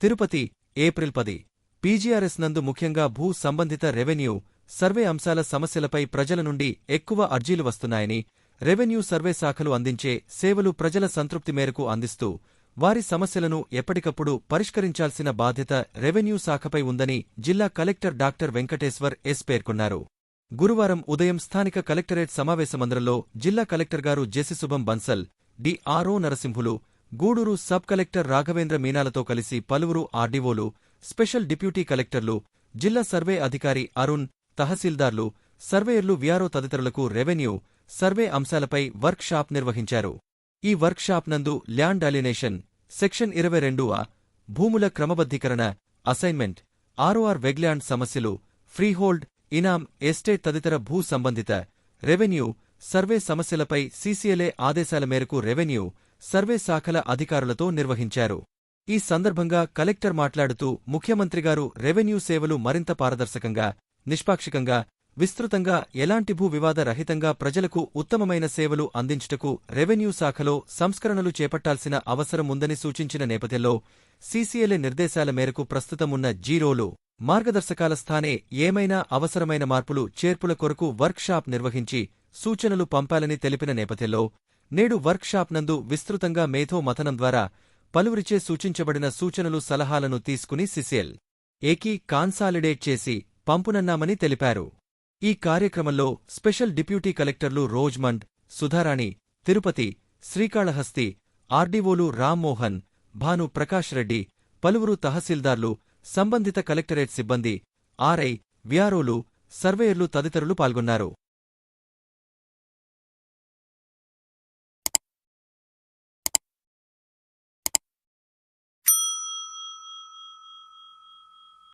Tirupati April పది. PGRS నందు ముఖ్యంగా భూ సంబంధిత రెవెన్యూ సర్వే అంశాల సమస్యలపై ప్రజల నుండి ఎక్కువ అర్జీలు వస్తున్నాయని రెవెన్యూ సర్వే శాఖలు అందించే సేవలు ప్రజల సంతృప్తి మేరకు అందిస్తూ వారి సమస్యలను ఎప్పటికప్పుడు పరిష్కరించాల్సిన బాధ్యత రెవెన్యూ శాఖపై ఉందని జిల్లా కలెక్టర్ డాక్టర్ వెంకటేశ్వర్ ఎస్ పేర్కొన్నారు. గురువారం ఉదయం స్థానిక కలెక్టరేట్ సమావేశమందిరంలో జిల్లా కలెక్టర్ గారు జెసిశుభం Bansal DRO Narasimhulu Gudur sub collector Raghavendra మీనాలతో కలిసి పలువురు ఆర్డీఓలు స్పెషల్ డిప్యూటీ కలెక్టర్లు జిల్లా సర్వే అధికారి అరుణ్ తహసీల్దార్లు సర్వేయర్లు విఆర్ఓ తదితరులకు రెవెన్యూ సర్వే అంశాలపై వర్క్ షాప్ నిర్వహించారు. ఈ వర్క్ షాప్ నందు ల్యాండ్ అలినేషన్ సెక్షన్ ఇరవై రెండు భూముల క్రమబద్ధీకరణ అసైన్మెంట్ ఆర్ఓఆర్ వెగ్ల్యాండ్ సమస్యలు ఫ్రీహోల్డ్ ఇనాం ఎస్టేట్ తదితర భూ సంబంధిత రెవెన్యూ సర్వే సమస్యలపై సీసీఎల్ఏ ఆదేశాల మేరకు రెవెన్యూ సర్వే శాఖల అధికారులతో నిర్వహించారు. ఈ సందర్భంగా కలెక్టర్ మాట్లాడుతూ ముఖ్యమంత్రిగారు రెవెన్యూ సేవలు మరింత పారదర్శకంగా నిష్పాక్షికంగా విస్తృతంగా ఎలాంటి భూ వివాద రహితంగా ప్రజలకు ఉత్తమమైన సేవలు అందించుటకు రెవెన్యూ శాఖలో సంస్కరణలు చేపట్టాల్సిన అవసరం ఉందని సూచించిన నేపథ్యంలో సీసీఎల్ఏ నిర్దేశాల మేరకు ప్రస్తుతమున్న జీరోలు మార్గదర్శకాల స్థానే ఏమైనా అవసరమైన మార్పులు చేర్పుల కొరకు వర్క్షాప్ నిర్వహించి సూచనలు పంపాలని తెలిపిన నేపథ్యంలో నేడు వర్క్షాప్ నందు విస్తృతంగా మేధో మథనం ద్వారా పలువురిచే సూచించబడిన సూచనలు సలహాలను తీసుకుని సిసిఎల్ ఏకీ కాన్సాలిడేట్ చేసి పంపునన్నామని తెలిపారు. ఈ కార్యక్రమంలో స్పెషల్ డిప్యూటీ కలెక్టర్లు రోజ్మండ్ సుధారాణి తిరుపతి శ్రీకాళహస్తి ఆర్డీఓలు రామ్మోహన్ భాను ప్రకాష్ రెడ్డి పలువురు తహసీల్దార్లు సంబంధిత కలెక్టరేట్ సిబ్బంది ఆర్ఐ వ్యారోలు సర్వేయర్లు తదితరులు పాల్గొన్నారు.